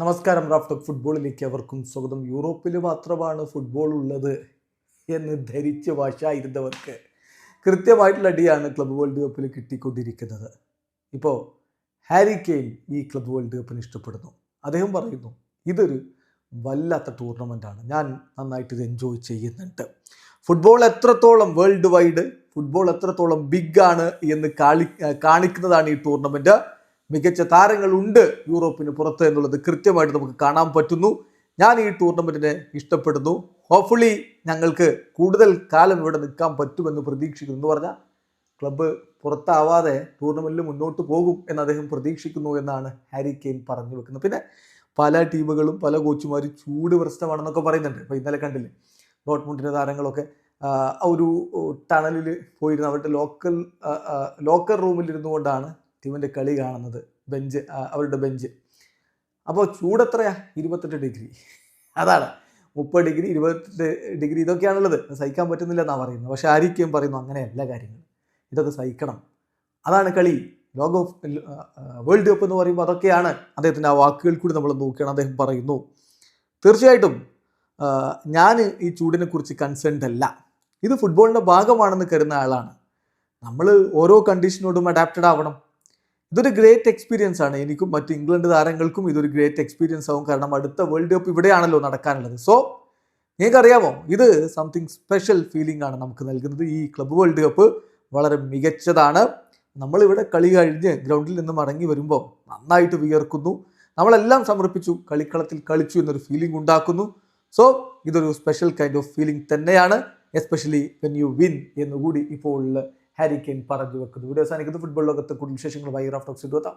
നമസ്കാരം റാഫ്റ്റോക്ക് ഫുട്ബോളിലേക്ക് അവർക്കും സ്വാഗതം. യൂറോപ്പിൽ മാത്രമാണ് ഫുട്ബോൾ ഉള്ളത് എന്ന് ധരിച്ച് വശായിരുന്നവർക്ക് കൃത്യമായിട്ടുള്ള അടിയാണ് ക്ലബ് വേൾഡ് കപ്പിൽ കിട്ടിക്കൊണ്ടിരിക്കുന്നത്. ഇപ്പോൾ ഹാരി കെയിൻ ഈ ക്ലബ് വേൾഡ് കപ്പിന് ഇഷ്ടപ്പെടുന്നു. അദ്ദേഹം പറയുന്നു ഇതൊരു വല്ലാത്ത ടൂർണമെന്റാണ് ഞാൻ നന്നായിട്ട് ഇത് എൻജോയ് ചെയ്യുന്നുണ്ട്. ഫുട്ബോൾ എത്രത്തോളം വേൾഡ് വൈഡ് ഫുട്ബോൾ എത്രത്തോളം ബിഗ് ആണ് എന്ന് കാണിക്കുന്നതാണ് ഈ ടൂർണമെന്റ് മികച്ച താരങ്ങളുണ്ട് യൂറോപ്പിന് പുറത്ത് എന്നുള്ളത് കൃത്യമായിട്ട് നമുക്ക് കാണാൻ പറ്റുന്നു. ഞാൻ ഈ ടൂർണമെന്റിനെ ഇഷ്ടപ്പെടുന്നു. ഹോപ്പ്ഫുള്ളി ഞങ്ങൾക്ക് കൂടുതൽ കാലം ഇവിടെ നിൽക്കാൻ പറ്റുമെന്ന് പ്രതീക്ഷിക്കുന്നു എന്ന് പറഞ്ഞാൽ ക്ലബ്ബ് പുറത്താവാതെ ടൂർണമെന്റിൽ മുന്നോട്ട് പോകും എന്ന് അദ്ദേഹം പ്രതീക്ഷിക്കുന്നു എന്നാണ് ഹാരി കെയിൻ പറഞ്ഞു വെക്കുന്നത്. പിന്നെ പല ടീമുകളും പല കോച്ചുമാരും ചൂട് പ്രശ്നമാണെന്നൊക്കെ പറയുന്നുണ്ട്. ഇപ്പോൾ ഇന്നലെ കണ്ടില്ലേ ഡോട്ട്മുണ്ടിന്റെ താരങ്ങളൊക്കെ ഒരു ടണലിൽ പോയിരുന്ന അവരുടെ ലോക്കൽ ലോക്കർ റൂമിലിരുന്നു കൊണ്ടാണ് ടീമിന്റെ കളി കാണുന്നത് ബെഞ്ച് അവരുടെ ബെഞ്ച്. അപ്പോൾ ചൂട് ചൂടെത്രയാ ഇരുപത്തെട്ട് ഡിഗ്രി. അതാണ്. മുപ്പത് ഡിഗ്രി ഇരുപത്തെട്ട് ഡിഗ്രി ഇതൊക്കെയാണുള്ളത്. സഹിക്കാൻ പറ്റുന്നില്ല എന്നാണ് പറയുന്നത്. പക്ഷേ ആരിക്കും പറയുന്നു അങ്ങനെയല്ല കാര്യങ്ങൾ ഇതൊക്കെ സഹിക്കണം. അതാണ് കളി. ലോക വേൾഡ് കപ്പ് എന്ന് പറയുമ്പോൾ അതൊക്കെയാണ് അദ്ദേഹത്തിന്റെ ആ വാക്കുകൾ കൂടി നമ്മൾ നോക്കുകയാണ്. അദ്ദേഹം പറയുന്നു തീർച്ചയായിട്ടും ഞാൻ ഈ ചൂടിനെ കുറിച്ച് കൺസേൺഡ് അല്ല. ഇത് ഫുട്ബോളിന്റെ ഭാഗമാണെന്ന് കരുതുന്ന ആളാണ്. നമ്മൾ ഓരോ കണ്ടീഷനോടും അഡാപ്റ്റഡ് ആവണം. ഇതൊരു ഗ്രേറ്റ് എക്സ്പീരിയൻസ് ആണ്. എനിക്കും മറ്റ് ഇംഗ്ലണ്ട് താരങ്ങൾക്കും ഇതൊരു ഗ്രേറ്റ് എക്സ്പീരിയൻസ് ആവും. കാരണം അടുത്ത വേൾഡ് കപ്പ് ഇവിടെയാണല്ലോ നടക്കാനുള്ളത്. സോ നിങ്ങൾക്കറിയാമോ? ഇത് സംതിങ് സ്പെഷ്യൽ ഫീലിംഗ് ആണ് നമുക്ക് നൽകുന്നത്. ഈ ക്ലബ്ബ് വേൾഡ് കപ്പ് വളരെ മികച്ചതാണ്. നമ്മളിവിടെ കളി കഴിഞ്ഞ് ഗ്രൗണ്ടിൽ നിന്ന് മടങ്ങി വരുമ്പോൾ നന്നായിട്ട് വിയർക്കുന്നു. നമ്മളെല്ലാം സമർപ്പിച്ചു. കളിക്കളത്തിൽ കളിച്ചു എന്നൊരു ഫീലിംഗ് ഉണ്ടാക്കുന്നു. സോ ഇതൊരു സ്പെഷ്യൽ കൈൻഡ് ഓഫ് ഫീലിംഗ് തന്നെയാണ്. എസ്പെഷ്യലി വെൻ യു വിൻ എന്നുകൂടി ഇപ്പോൾ ഹാരി കെയിൻ പറഞ്ഞു വെക്കുന്നു. വീഡിയോ അവസാനിക്കുന്നത് ഫുട്ബോൾ ലോകത്തെ കൂടുതൽ വിശേഷങ്ങൾ. വൈ റാഫ് ടോക്സ് എത്താം